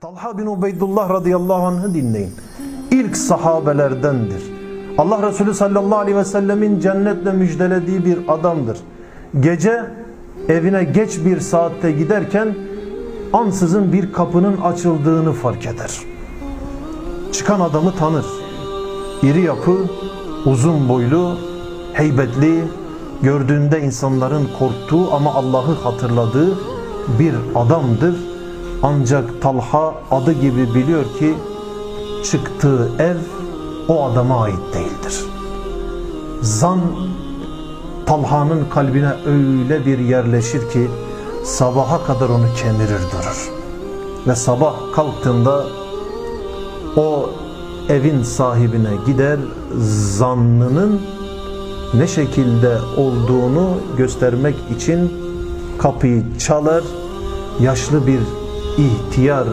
Talha bin Ubeydullah radıyallahu anh'ı dinleyin. İlk sahabelerdendir. Allah Resulü sallallahu aleyhi ve sellemin cennetle müjdelediği bir adamdır. Gece evine geç bir saatte giderken ansızın bir kapının açıldığını fark eder. Çıkan adamı tanır. İri yapı, uzun boylu, heybetli, gördüğünde insanların korktuğu ama Allah'ı hatırladığı bir adamdır. Ancak Talha adı gibi biliyor ki çıktığı ev o adama ait değildir. Zan Talha'nın kalbine öyle bir yerleşir ki sabaha kadar onu kemirir durur. Ve sabah kalktığında o evin sahibine gider zannının ne şekilde olduğunu göstermek için kapıyı çalar. Yaşlı bir ihtiyar